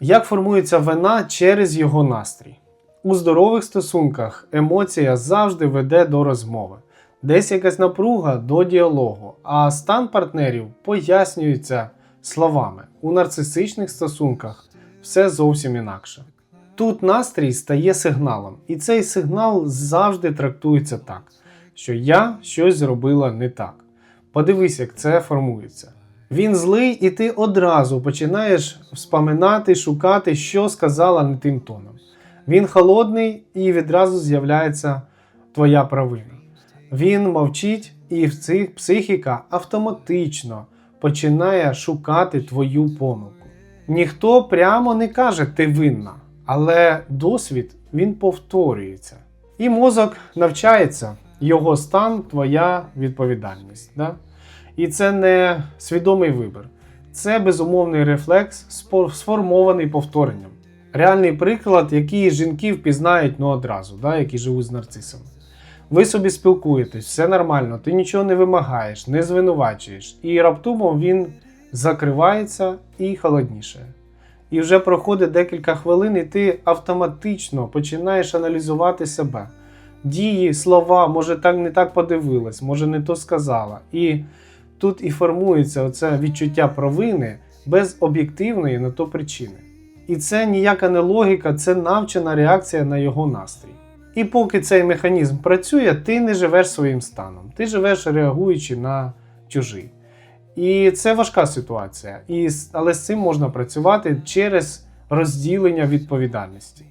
Як формується вина через його настрій? У здорових стосунках емоція завжди веде до розмови, десь якась напруга до діалогу, а стан партнерів пояснюється словами. У нарцисичних стосунках все зовсім інакше. Тут настрій стає сигналом, і цей сигнал завжди трактується так, що я щось зробила не так. Подивись, як це формується. Він злий, і ти одразу починаєш вспоминати, шукати, що сказала не тим тоном. Він холодний і відразу з'являється твоя провина. Він мовчить, і психіка автоматично починає шукати твою помилку. Ніхто прямо не каже ти винна, але досвід він повторюється. І мозок навчається, його стан твоя відповідальність. Да? І це не свідомий вибір. Це безумовний рефлекс, сформований повторенням. Реальний приклад, який жінки впізнають ну, одразу, да, які живуть з нарцисами. Ви собі спілкуєтесь, все нормально, ти нічого не вимагаєш, не звинувачуєш, і раптово він закривається і холодніше. І вже проходить декілька хвилин, і ти автоматично починаєш аналізувати себе. Дії, слова, може так не так подивилась, може не то сказала. І тут і формується оце відчуття провини без об'єктивної на то причини. І це ніяка не логіка, це навчена реакція на його настрій. І поки цей механізм працює, ти не живеш своїм станом, ти живеш реагуючи на чужий. І це важка ситуація. І, але з цим можна працювати через розділення відповідальності.